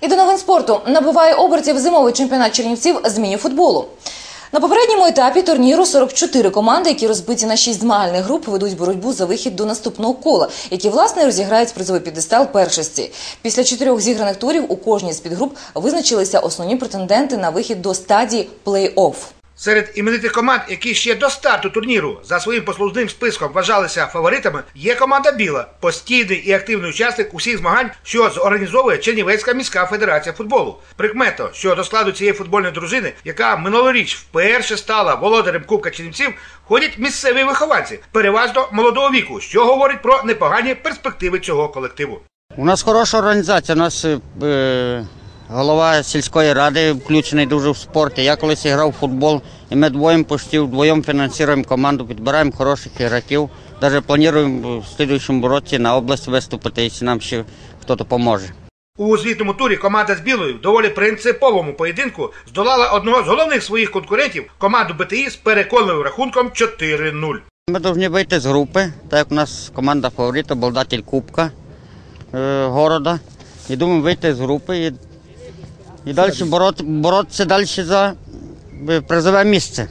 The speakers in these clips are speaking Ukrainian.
І до новин спорту набуває обертів зимовий чемпіонат Чернівців з міні-футболу. На попередньому етапі турніру 44 команди, які розбиті на 6 змагальних груп, ведуть боротьбу за вихід до наступного кола, які власне розіграють призовий підестал першості. Після чотирьох зіграних турів у кожній з підгруп визначилися основні претенденти на вихід до стадії плей-офф. Серед іменитих команд, які ще до старту турніру за своїм послужним списком вважалися фаворитами, є команда Біла, постійний і активний учасник усіх змагань, що зорганізовує Чернівецька міська федерація футболу. Прикмето, що до складу цієї футбольної дружини, яка минулоріч вперше стала володарем Кубка Чернівців, ходять місцеві вихованці, переважно молодого віку, що говорить про непогані перспективи цього колективу. У нас хороша організація. У нас е, голова сільської ради включений дуже в спорт. Я колись грав в футбол, і ми двоєм почти вдвоєм фінансуємо команду, підбираємо хороших ігроків. Навіть плануємо в слідуючому році на область виступити, якщо нам ще хтось допоможе. У звітному турі команда з білою в доволі принциповому поєдинку здолала одного з головних своїх конкурентів команду БТІ з переконливим рахунком 4-0. Ми повинні вийти з групи, так як у нас команда фаворит, обладатель Кубка е, города. І думаємо вийти з групи і, і далі борот, боротися далі за е, призове місце.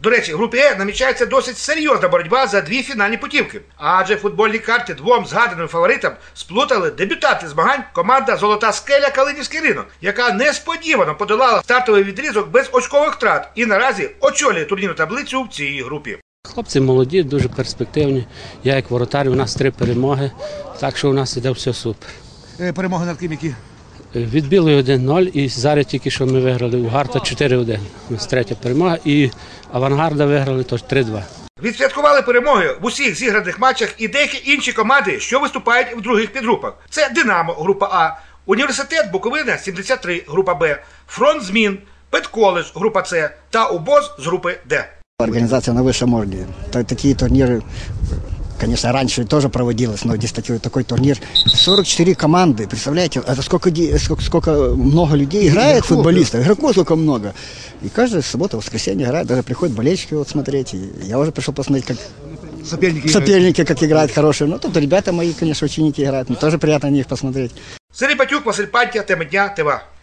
До речі, в групі Е намічається досить серйозна боротьба за дві фінальні путівки. Адже футбольні карти двом згаданим фаворитам сплутали дебютанти змагань команда Золота скеля Калинівський ринок, яка несподівано подолала стартовий відрізок без очкових втрат і наразі очолює турнірну таблицю в цій групі. Хлопці молоді, дуже перспективні. Я як воротар, у нас три перемоги, так що у нас іде все супер. Перемоги над ким які? Від білої 1-0 і зараз тільки що ми виграли у Гарта 4-1. У нас третя перемога і авангарда виграли тож 3-2. Відсвяткували перемоги в усіх зіграних матчах і деякі інші команди, що виступають в других підгрупах. Це Динамо, група А, Університет Буковина 73, група Б, Фронт змін, Педколедж, група С та УБОЗ з групи Д. Организация на высшем уровне. Та- Такие турниры, конечно, раньше тоже проводилось, но здесь такой, такой турнир. 44 команды, представляете, это сколько, сколько, сколько много людей играет, футболистов, игроков сколько много. И каждая суббота, воскресенье играет, даже приходят болельщики вот смотреть. И я уже пришел посмотреть, как Соперники соперники, как играют хорошие. Ну, тут ребята мои, конечно, ученики играют, мне тоже приятно на них посмотреть. Сергій Батюк, Василь Пантя, тема дня, ТВА.